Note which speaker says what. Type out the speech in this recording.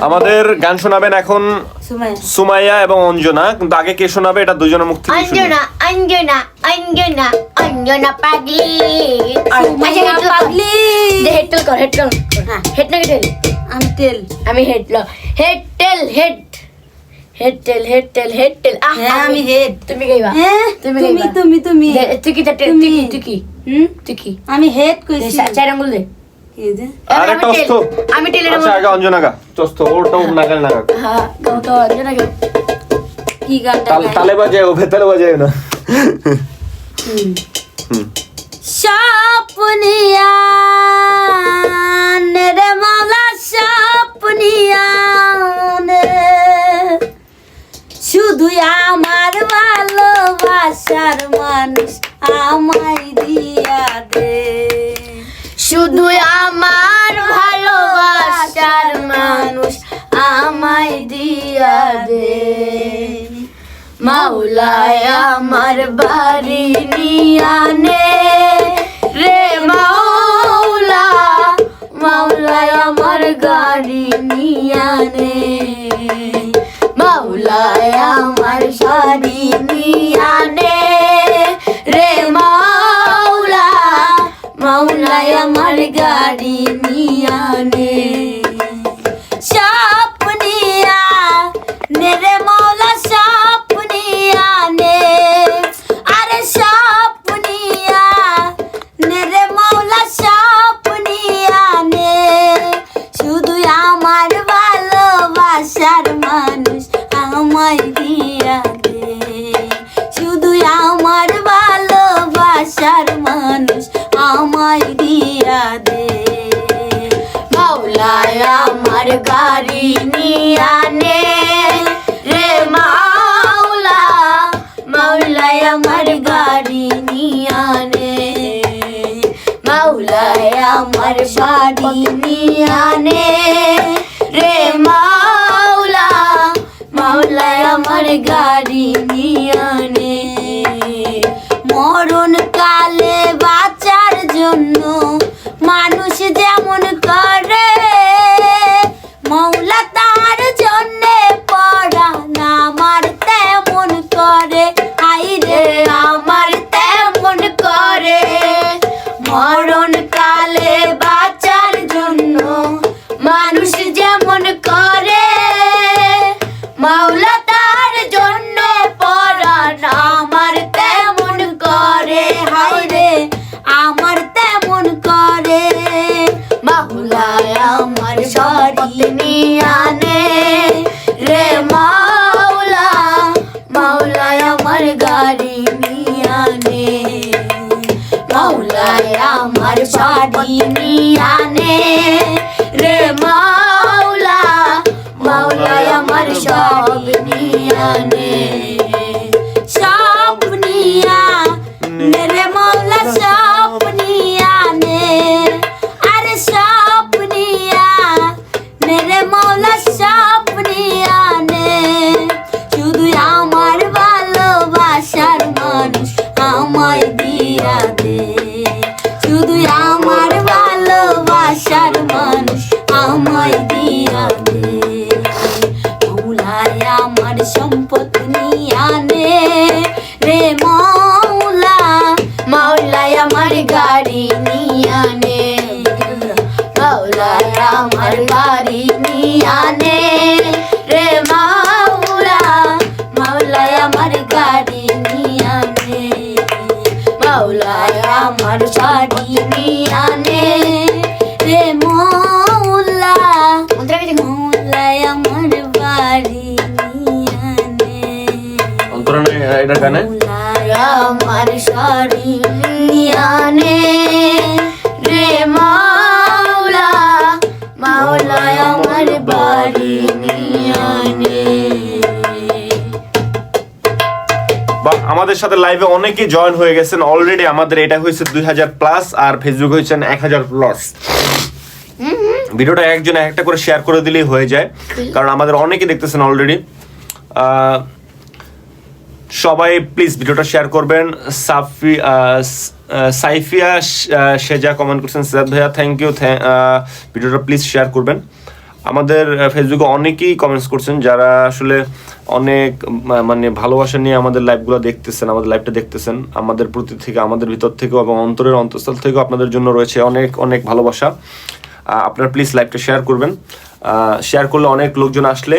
Speaker 1: আমাদের গান শোনাবেন এখন
Speaker 2: সুমাইয়া।
Speaker 1: এবং অঞ্জনা কিন্তু আগে কে শোনাবে এটা দুজনের মুখ থেকে
Speaker 3: অঞ্জনা অঞ্জনা অঞ্জনা অঞ্জনা পাগলি। হেডটেল কর হেডটেল হ্যাঁ। হেড নাকি টেল
Speaker 2: আমি তেল।
Speaker 3: আমি হেড ল। Head tail head. Head tail head tail head tail.
Speaker 2: হ্যাঁ আমি হেড।
Speaker 3: তুমি গাইবা।
Speaker 2: হ্যাঁ
Speaker 3: তুমি
Speaker 2: তুমি
Speaker 3: গাইবা।
Speaker 2: তুমি। তুমি
Speaker 3: তুই কি তুই
Speaker 2: তুমি।
Speaker 3: কি তুই কি
Speaker 2: হুম?
Speaker 3: তুই
Speaker 2: আমি হেড কইছি।
Speaker 3: দে, চার আঙ্গুল দে।
Speaker 2: এই যে
Speaker 1: আরে টস্ত
Speaker 3: আমি টেলের
Speaker 1: আচ্ছা আগে অঞ্জনা টস্ত ওরটা নাগাল নাগাল
Speaker 3: হ্যাঁ গাও তো অঞ্জনা
Speaker 2: কি গানটা
Speaker 1: তাল
Speaker 2: গাই?
Speaker 1: তালে বাজে ও ভেতরে না
Speaker 2: হুম।
Speaker 1: হুম।
Speaker 2: স্বপ্নিয়ান রে মাওলা স্বপ্নিয়ান শুধু আমার ভালোবাসার মানুষ আমায় দিয়া দে
Speaker 3: শুধু আমার ভালোবাসার মানুষ আমায় দিয়া দে। মাওলায় আমার বাড়ি নিয়ানে রে মাওলা, মাওলায় আমার গাড়ি নিয়ানে মাওলায় আমার শাড়ি নিয়ানে নিয়ানে
Speaker 2: স্বপ্নিয়া স্বপ্নিয়া নে আরে স্বপ্নিয়া নে আমার ভালোবাসার মানুষ আমায় দিয়া
Speaker 3: মাওলায় আমার গাড়ি নিয়ানে রে মাওলা, মাওলায় আমার গাড়ি নিয়ানে রে মাওলা আমার গাড়ি নিয়ানে
Speaker 2: মরণ মরণ কালে বাঁচার জন্য মানুষ যেমন করে, মাওলা তার জন্য পরাণ আমার তেমন করে। হাইরে আমার তেমন করে।
Speaker 3: মাওলায় আমার শরীর নিয়ানে রে মাওলা মাওলায় আমার শাড়ি নিয়ানে। রে মাওলা, মাওলায় আমার সব নিয়ানে।
Speaker 2: স্বপ্নিয়া মেরে মৌলা স্বপ্নিয়া নে আরে স্বপ্নিয়া মেরে মৌলা স্বপ্নিয়া নে শুধু আমার ভালোবাসার মানুষ আমায় দিয়া দে। শুধু আমার ভালোবাসার মানুষ আমায় দিয়া দে। মৌলায় আমার সম্পদ নিয়ানে রে মৌলা
Speaker 3: মাওলায় আমার গাড়ি নিয়ানে মাওলায় আমার গাড়ি নিয়ানে রে মাওলা মাওলায় আমার শাড়ি নিয়ানে
Speaker 2: রে মৌলা মৌলায় আমার বাড়ি নিয়ানে
Speaker 1: অন্তরণে এটা গানে
Speaker 3: আমার শাড়ি নিয়ানে রে মাওলা
Speaker 1: আমাদের সাথে লাইভে অনেকে জয়েন হয়ে গেছেন। অলরেডি আমাদের এটা হয়েছে দুই হাজার প্লাস আর ফেসবুক হয়েছেন এক হাজার প্লাস ভিডিওটা একজন একটা করে শেয়ার করে দিলেই হয়ে যায়। কারণ আমাদের অনেকে দেখতেছেন অলরেডি সবাই প্লিজ ভিডিওটা শেয়ার করবেন। সাফি সাইফিয়া সেজা কমেন্ট করছেন। সিরাত ভাইয়া থ্যাংক ইউ ভিডিওটা প্লিজ শেয়ার করবেন। আমাদের ফেসবুকে অনেকেই কমেন্টস করছেন যারা আসলে অনেক মানে ভালোবাসা নিয়ে আমাদের লাইভগুলো দেখতেছেন, আমাদের লাইভটা দেখতেছেন। আমাদের প্রতি থেকে, আমাদের ভিতর থেকেও এবং অন্তরের অন্তঃস্থল থেকেও আপনাদের জন্য রয়েছে অনেক অনেক ভালোবাসা। আপনারা প্লিজ লাইভটা শেয়ার করবেন। শেয়ার করলে অনেক লোকজন আসলে